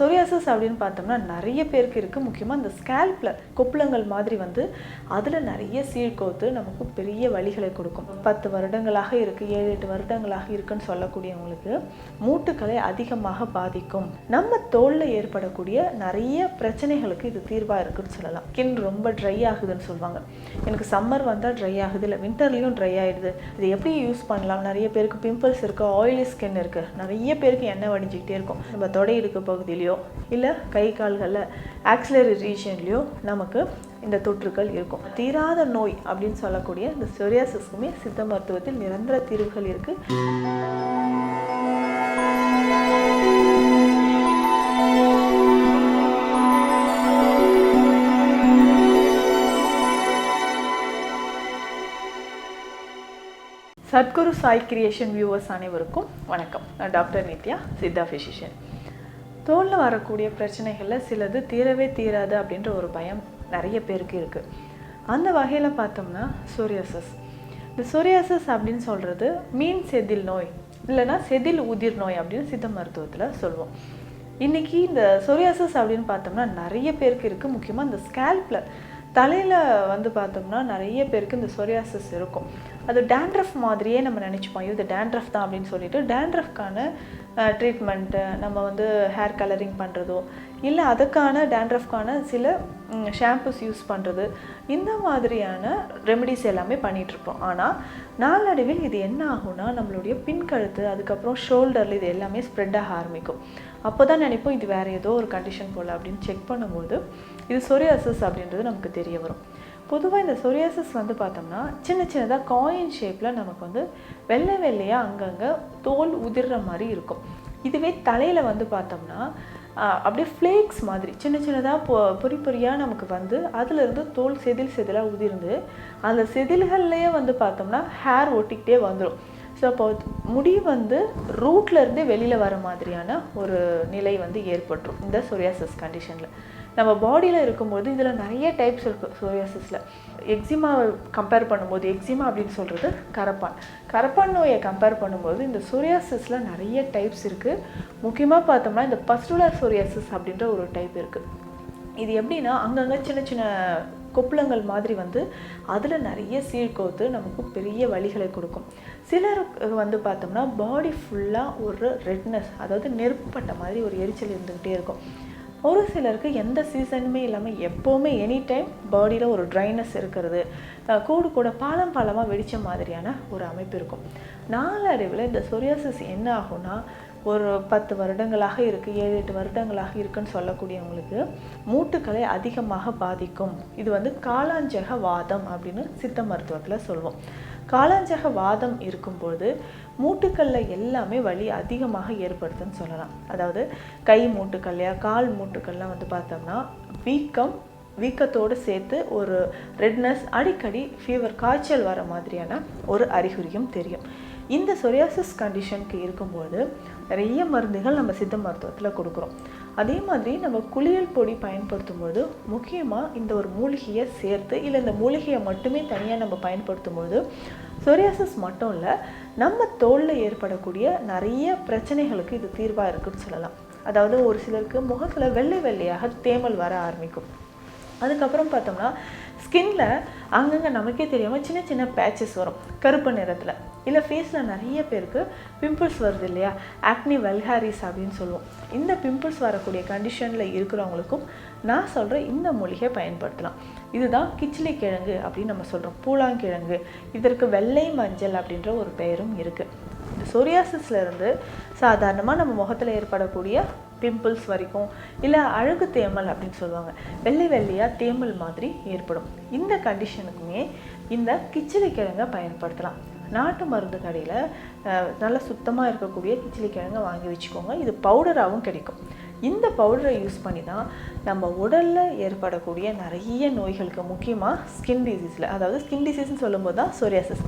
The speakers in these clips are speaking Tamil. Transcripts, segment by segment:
Psoriasis அப்படின்னு பார்த்தோம்னா நிறைய பேருக்கு இருக்குது முக்கியமாக இந்த ஸ்கேல்பில் கொப்புளங்கள் மாதிரி வந்து அதில் நிறைய சீழ்கோத்து நமக்கு பெரிய வலிகளை கொடுக்கும். பத்து வருடங்களாக இருக்குது ஏழு எட்டு வருடங்களாக இருக்குன்னு சொல்லக்கூடியவங்களுக்கு மூட்டுக்களை அதிகமாக பாதிக்கும். நம்ம தோலில் ஏற்படக்கூடிய நிறைய பிரச்சனைகளுக்கு இது தீர்வாக இருக்குன்னு சொல்லலாம். ஸ்கின் ரொம்ப ட்ரை ஆகுதுன்னு சொல்லுவாங்க. எனக்கு சம்மர் வந்தால் ட்ரை ஆகுது இல்லை வின்டர்லேயும் ட்ரை ஆகிடுது இது எப்படி யூஸ் பண்ணலாம்? நிறைய பேருக்கு பிம்பிள்ஸ் இருக்குது ஆயிலி ஸ்கின் இருக்குது நிறைய பேருக்கு எண்ணெய் வடிஞ்சிக்கிட்டே இருக்கும். நம்ம தொடை இருக்க பகுதியிலையோ இல்லை கை கால்களில் ஆக்சிலரி ரீஜன்லேயோ நமக்கு இந்த தொற்றுக்கள் இருக்கும். தீராத நோய் அப்படின்னு சொல்லக்கூடிய இந்த சொரியாசிஸ்க்குமே சித்த மருத்துவத்தில் நிரந்தர தீர்வுகள் இருக்குது சத்குரு சாய் கிரியேஷன் வியூவர்ஸ் அனைவருக்கும் வணக்கம். நான் டாக்டர் நித்யா சித்தா ஃபிசிஷியன் தோலில் வரக்கூடிய பிரச்சனைகளில் சிலது தீரவே தீராது அப்படின்ற ஒரு பயம் நிறைய பேருக்கு இருக்குது அந்த வகையில் பார்த்தோம்னா சோரியாசஸ் இந்த சோரியாசஸ் அப்படின்னு சொல்கிறது மீன் செதில் நோய் இல்லைன்னா செதில் உதிர் நோய் அப்படின்னு சித்த மருத்துவத்தில் சொல்லுவோம் இன்றைக்கி இந்த சொரியாசஸ் அப்படின்னு பார்த்தோம்னா நிறைய பேருக்கு இருக்குது முக்கியமாக இந்த ஸ்கேல்பில் தலையில் வந்து பார்த்தோம்னா நிறைய பேருக்கு இந்த சொரியாசிஸ் இருக்கும். அது டேண்ட்ரஃப் மாதிரியே நம்ம நினச்சிப்போம். இது டேண்ட்ரஃப் தான் அப்படின்னு சொல்லிட்டு டேண்ட்ரஃப்கான ட்ரீட்மெண்ட்டு நம்ம வந்து ஹேர் கலரிங் பண்ணுறதோ இல்லை அதுக்கான டேண்ட்ரஃப்கான சில ஷாம்பூஸ் யூஸ் பண்ணுறது இந்த மாதிரியான ரெமெடிஸ் எல்லாமே பண்ணிகிட்ருப்போம் ஆனால் நாளடைவில் இது என்ன ஆகும்னா நம்மளுடைய பின்கழுத்து அதுக்கப்புறம் ஷோல்டரில் இது எல்லாமே ஸ்ப்ரெட் ஆக ஆரம்பிக்கும். அப்போ தான் நினைப்போம் இது வேறு ஏதோ ஒரு கண்டிஷன் போல் அப்படின்னு செக் பண்ணும்போது இது சொரியாசஸ் அப்படின்றது நமக்கு தெரிய வரும். பொதுவாக இந்த சொரியாசஸ் வந்து பார்த்தோம்னா சின்ன சின்னதாக காயின் ஷேப்பில் நமக்கு வந்து வெள்ளை வெள்ளையாக அங்கங்கே தோல் உதிர்ற மாதிரி இருக்கும். இதுவே தலையில் வந்து பார்த்தோம்னா அப்படியே ஃப்ளேக்ஸ் மாதிரி சின்ன சின்னதாக பொ பொறி பொறியாக நமக்கு வந்து அதுலேருந்து தோல் செதில் செதிலாக உதிர்ந்து அந்த செதில்கள்லேயே வந்து பார்த்தோம்னா ஹேர் ஒட்டிக்கிட்டே வந்துடும் ஸோ அப்போ முடி வந்து ரூட்லேருந்தே வெளியில் வர மாதிரியான ஒரு நிலை வந்து ஏற்பட்டுரும் இந்த சொரியாசிஸ் கண்டிஷனில் நம்ம பாடியில் இருக்கும்போது இதில் நிறைய டைப்ஸ் இருக்குது சோரியாசிஸில் எக்ஸிமா கம்பேர் பண்ணும்போது எக்ஸிமா அப்படின்னு சொல்கிறது கரப்பான். கரப்பான் நோயை கம்பேர் பண்ணும்போது இந்த சோரியாசிஸில் நிறைய டைப்ஸ் இருக்குது முக்கியமாக பார்த்தோம்னா இந்த பஸ்டுலர் சோரியாசிஸ் அப்படின்ற ஒரு டைப் இருக்குது இது எப்படின்னா அங்கங்கே சின்ன சின்ன கொப்புளங்கள் மாதிரி வந்து அதில் நிறைய சீழ்கோத்து நமக்கு பெரிய வலிகளை கொடுக்கும். சிலருக்கு வந்து பார்த்தோம்னா பாடி ஃபுல்லாக ஒரு ரெட்னஸ் அதாவது நெருப்பட்ட மாதிரி ஒரு எரிச்சல் இருந்துக்கிட்டே இருக்கும். ஒரு சிலருக்கு எந்த சீசனுமே இல்லாமல் எப்போவுமே எனி டைம் பாடியில் ஒரு ட்ரைனஸ் இருக்கிறது. கூடு கூட பாலம் பாலமாக வெடித்த மாதிரியான ஒரு அமைப்பு இருக்கும். நாளடைவில் இந்த சொரியாசிஸ் என்ன ஆகும்னா ஒரு பத்து வருடங்களாக இருக்குது ஏழு எட்டு வருடங்களாக இருக்குன்னு சொல்லக்கூடியவங்களுக்கு மூட்டுக்களை அதிகமாக பாதிக்கும். இது வந்து காலாஞ்சக வாதம் அப்படின்னு சித்த மருத்துவத்தில் சொல்லுவோம் காலாஞ்சக வாதம் இருக்கும்போது மூட்டுக்களில் எல்லாமே வலி அதிகமாக ஏற்படுத்துன்னு சொல்லலாம். அதாவது கை மூட்டுக்கல்லையா கால் மூட்டுக்கள்லாம் வந்து பார்த்தோம்னா வீக்கம் வீக்கத்தோடு சேர்த்து ஒரு ரெட்னஸ் அடிக்கடி ஃபீவர் காய்ச்சல் வர மாதிரியான ஒரு அறிகுறியும் தெரியும். இந்த சொரியாசிஸ் கண்டிஷனுக்கு இருக்கும்போது நிறைய மருந்துகள் நம்ம சித்த மருத்துவத்தில் கொடுக்குறோம். அதே மாதிரி நம்ம குளியல் பொடி பயன்படுத்தும் போது முக்கியமாக இந்த ஒரு மூலிகையை சேர்த்து இல்லை இந்த மூலிகையை மட்டுமே தனியாக நம்ம பயன்படுத்தும் போது சொரியாசிஸ் மட்டும் இல்லை நம்ம தோலில் ஏற்படக்கூடிய நிறைய பிரச்சனைகளுக்கு இது தீர்வாக இருக்குன்னு சொல்லலாம். அதாவது ஒரு சிலருக்கு முகத்தில் வெள்ளை வெள்ளையாக தேமல் வர ஆரம்பிக்கும். அதுக்கப்புறம் பார்த்தோம்னா ஸ்கின்ல அங்கங்கே நமக்கே தெரியாமல் சின்ன சின்ன பேச்சஸ் வரும். கருப்பு நிறத்தில். இல்லை ஃபேஸில் நிறைய பேருக்கு பிம்பிள்ஸ் வருது இல்லையா? ஆக்னி வெல்ஹாரிஸ் அப்படின்னு சொல்லுவோம். இந்த பிம்பிள்ஸ் வரக்கூடிய கண்டிஷனில் இருக்கிறவங்களுக்கும் நான் சொல்கிற இந்த மூலிகை பயன்படுத்தலாம். இதுதான் கிச்சிலி கிழங்கு அப்படின்னு நம்ம சொல்கிறோம் பூலாங்கிழங்கு. இதற்கு வெள்ளை மஞ்சள் அப்படின்ற ஒரு பெயரும் இருக்குது இந்த சொரியாசிஸ்லேருந்து சாதாரணமாக நம்ம முகத்தில் ஏற்படக்கூடிய பிம்பிள்ஸ் வரைக்கும் இல்லை அழகு தேமல் அப்படின்னு சொல்லுவாங்க. வெள்ளை வெள்ளையாக தேமல் மாதிரி ஏற்படும். இந்த கண்டிஷனுக்குமே இந்த கிச்சிலி கிழங்கை பயன்படுத்தலாம். நாட்டு மருந்து கடையில் நல்லா சுத்தமாக இருக்கக்கூடிய கிச்சிலி கிழங்கை வாங்கி வச்சுக்கோங்க. இது பவுடராகவும் கிடைக்கும். இந்த பவுடரை யூஸ் பண்ணி தான் நம்ம உடலில் ஏற்படக்கூடிய நிறைய நோய்களுக்கு முக்கியமாக ஸ்கின் டிசீஸில் அதாவது ஸ்கின் டிசீஸ்னு சொல்லும்போது தான் சொரியாசிஸ்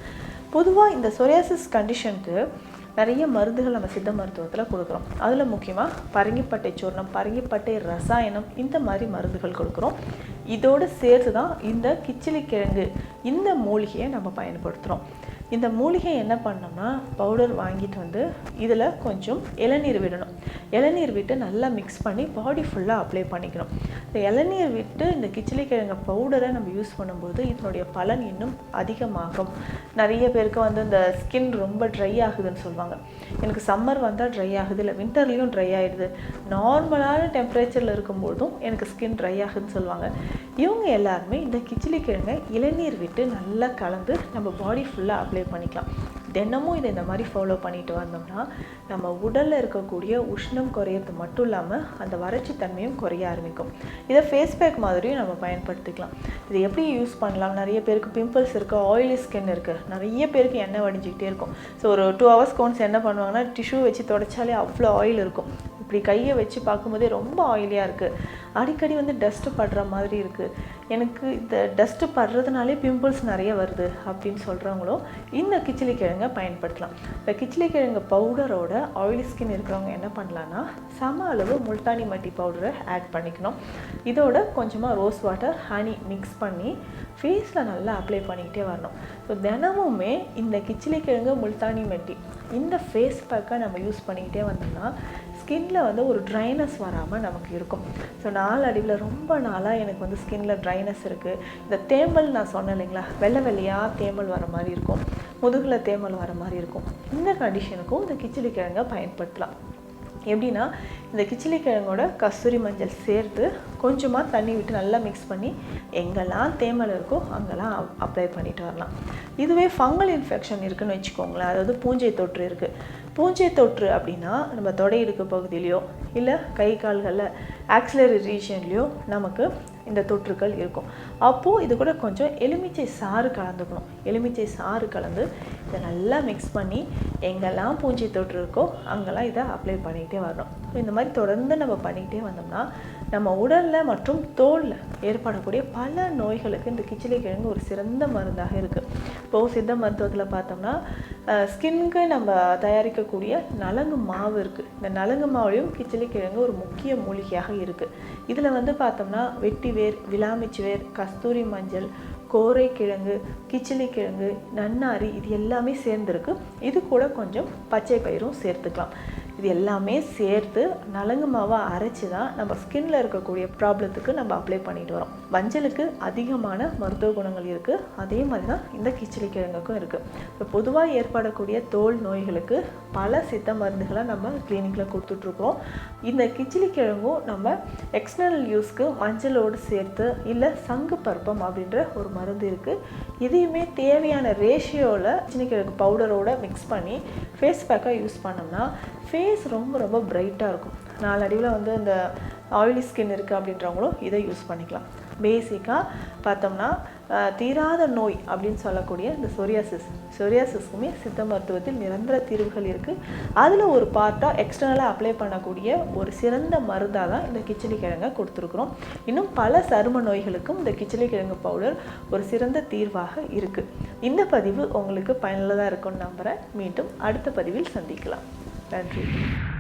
பொதுவாக இந்த சொரியாசிஸ் கண்டிஷனுக்கு நிறைய மருந்துகள் நம்ம சித்த மருத்துவத்தில் கொடுக்குறோம். அதில் முக்கியமாக பரங்கிப்பட்டை சூர்ணம் பரங்கிப்பட்டை ரசாயனம் இந்த மாதிரி மருந்துகள் கொடுக்குறோம். இதோடு சேர்த்து தான் இந்த கிச்சிலி கிழங்கு இந்த மூலிகையை நம்ம பயன்படுத்துகிறோம் இந்த மூலிகை என்ன பண்ணோம்னா பவுடர் வாங்கிட்டு வந்து இதில் கொஞ்சம் இளநீர் விடணும். இளநீர் விட்டு நல்லா மிக்ஸ் பண்ணி பாடி ஃபுல்லாக அப்ளை பண்ணிக்கணும். இந்த இளநீர் விட்டு இந்த கிச்சிலி கிழங்கு பவுடரை நம்ம யூஸ் பண்ணும்போது இதனுடைய பலன் இன்னும் அதிகமாகும். நிறைய பேருக்கு வந்து இந்த ஸ்கின் ரொம்ப ட்ரை ஆகுதுன்னு சொல்லுவாங்க. எனக்கு சம்மர் வந்தால் ட்ரை ஆகுது இல்லை வின்டர்லேயும் ட்ரை ஆகிடுது நார்மலான டெம்பரேச்சரில் இருக்கும்போதும் எனக்கு ஸ்கின் ட்ரை ஆகுதுன்னு சொல்லுவாங்க. இவங்க எல்லாருமே இந்த கிச்சிலி கிழங்கை இளநீர் விட்டு நல்லா கலந்து நம்ம பாடி ஃபுல்லாக அப்ளை பண்ணிக்கலாம். தினமும் இதை இந்த மாதிரி ஃபாலோ பண்ணிட்டு வந்தோம்னா நம்ம உடலில் இருக்கக்கூடிய உஷ்ணம் குறையிறது மட்டும் இல்லாமல் அந்த வறட்சி தன்மையும் குறைய ஆரம்பிக்கும். இதை ஃபேஸ் பேக் மாதிரியும் நம்ம பயன்படுத்திக்கலாம். இதை எப்படி யூஸ் பண்ணலாம்? நிறைய பேருக்கு பிம்பிள்ஸ் இருக்குது ஆயிலி ஸ்கின் இருக்குது நிறைய பேருக்கு எண்ணெய் வடிஞ்சிக்கிட்டே இருக்கும். ஸோ ஒரு டூ ஹவர்ஸ் கோன்ஸ் என்ன பண்ணுவாங்கன்னா டிஷ்யூ வச்சு தொடச்சாலே அவ்வளோ ஆயில் இருக்கும். இப்படி கையை வச்சு பார்க்கும்போதே ரொம்ப ஆயிலியாக இருக்குது அடிக்கடி வந்து டஸ்ட்டு படுற மாதிரி இருக்குது எனக்கு இந்த டஸ்ட்டு படுறதுனாலே பிம்பிள்ஸ் நிறைய வருது அப்படின்னு சொல்கிறவங்களும் இந்த கிச்சிலி கிழங்கை பயன்படுத்தலாம். இந்த கிச்சிலி கிழங்கு பவுடரோட ஆயிலி ஸ்கின் இருக்கிறவங்க என்ன பண்ணலான்னா சம அளவு முல்தானி மட்டி பவுடரை ஆட் பண்ணிக்கணும். இதோட கொஞ்சமாக ரோஸ் வாட்டர் ஹனி மிக்ஸ் பண்ணி ஃபேஸில் நல்லா அப்ளை பண்ணிக்கிட்டே வரணும். ஸோ தினமுமே இந்த கிச்சிலி கிழங்கு முல்தானி மட்டி இந்த ஃபேஸ் பேக்கை நம்ம யூஸ் பண்ணிக்கிட்டே வந்தோம்னா ஸ்கின்ல வந்து ஒரு ட்ரைனஸ் வராமல் நமக்கு இருக்கும். ஸோ நாளடிவில் ரொம்ப நாளாக எனக்கு வந்து ஸ்கின்ல ட்ரைனஸ் இருக்குது இந்த தேமல் நான் சொன்னேன் இல்லைங்களா? வெள்ளை வெள்ளையாக தேமல் வர மாதிரி இருக்கும். முதுகில் தேமல் வர மாதிரி இருக்கும். இந்த கண்டிஷனுக்கும் இந்த கிச்சடி கிழங்கை பயன்படுத்தலாம். எப்படின்னா இந்த கிச்சிலி கிழங்கோட கஸ்தூரி மஞ்சள் சேர்த்து கொஞ்சமாக தண்ணி விட்டு நல்லா மிக்ஸ் பண்ணி எங்கெல்லாம் தேமல் இருக்கோ அங்கெல்லாம் அப்ளை பண்ணிட்டு வரலாம். இதுவே ஃபங்கல் இன்ஃபெக்ஷன் இருக்குன்னு வச்சுக்கோங்களேன். அதாவது பூஞ்சை தொற்று இருக்குது பூஞ்சை தொற்று அப்படின்னா நம்ம தொடை பகுதியிலையோ இல்லை கை கால்களில் ஆக்சிலரி ரீஜன்லேயோ நமக்கு இந்த தொற்றுக்கள் இருக்கும். அப்போது இது கூட கொஞ்சம் எலுமிச்சை சாறு கலந்துக்கணும். எலுமிச்சை சாறு கலந்து இதை நல்லா மிக்ஸ் பண்ணி எங்கெல்லாம் பூஞ்சி தொற்று இருக்கோ அங்கெல்லாம் இதை அப்ளை பண்ணிக்கிட்டே வரணும். இந்த மாதிரி தொடர்ந்து நம்ம பண்ணிக்கிட்டே வந்தோம்னா நம்ம உடலில் மற்றும் தோலில் ஏற்படக்கூடிய பல நோய்களுக்கு இந்த கிச்சிலி கிழங்கு ஒரு சிறந்த மருந்தாக இருக்குது இப்போது சித்த மருத்துவத்தில் பார்த்தோம்னா ஸ்கின்க்கு நம்ம தயாரிக்கக்கூடிய நலங்கு மாவு இருக்குது இந்த நலங்கு மாவுலையும் கிச்சிலி கிழங்கு ஒரு முக்கிய மூலிகையாக இருக்குது இதில் வந்து பார்த்தோம்னா வெட்டி வேர் விலாமிச்சு வேர் கஸ்தூரி மஞ்சள் கோரை கிழங்கு கிச்சிலி கிழங்கு நன்னாரி இது எல்லாமே சேர்ந்துருக்கு. இது கூட கொஞ்சம் பச்சை பயிரும் சேர்த்துக்கலாம். இது எல்லாமே சேர்த்து நலங்கு மாவை அரைச்சி தான் நம்ம ஸ்கின்ல இருக்கக்கூடிய ப்ராப்ளத்துக்கு நம்ம அப்ளை பண்ணிட்டு வரோம். மஞ்சளுக்கு அதிகமான மருத்துவ குணங்கள் இருக்குது அதே மாதிரி தான் இந்த கிச்சிலி கிழங்குக்கும் இருக்குது இப்போ பொதுவாக ஏற்படக்கூடிய தோல் நோய்களுக்கு பல சித்த மருந்துகளை நம்ம கிளினிக்கில் கொடுத்துட்ருக்கோம் இந்த கிச்சிலி கிழங்கும் நம்ம எக்ஸ்டர்னல் யூஸ்க்கு மஞ்சளோடு சேர்த்து இல்லை சங்கு பருப்பம் அப்படின்ற ஒரு மருந்து இருக்குது இதையுமே தேவையான ரேஷியோவில் கிச்சிலி கிழங்கு பவுடரோட மிக்ஸ் பண்ணி ஃபேஸ் பேக்காக யூஸ் பண்ணோம்னா ஃபேஸ் ரொம்ப ரொம்ப பிரைட்டாக இருக்கும். நாளடிவில் வந்து இந்த ஆயிலி ஸ்கின் இருக்குது அப்படின்றவங்களும் இதை யூஸ் பண்ணிக்கலாம். பேசிக்காக பார்த்தோம்னா தீராத நோய் அப்படின்னு சொல்லக்கூடிய இந்த சொரியாசிஸ் சொரியாசிஸ்க்குமே சித்த மருத்துவத்தில் நிரந்தர தீர்வுகள் இருக்குது அதில் ஒரு பார்ட்டாக எக்ஸ்டர்னலாக அப்ளை பண்ணக்கூடிய ஒரு சிறந்த மருந்தாக தான் இந்த கிச்சிலி கிழங்கை கொடுத்துருக்குறோம். இன்னும் பல சரும நோய்களுக்கும் இந்த கிச்சிலி கிழங்கு பவுடர் ஒரு சிறந்த தீர்வாக இருக்குது இந்த பதிவு உங்களுக்கு பயனுள்ளதாக இருக்கும்னு நம்புகிறேன் மீண்டும் அடுத்த பதிவில் சந்திக்கலாம். Thank you.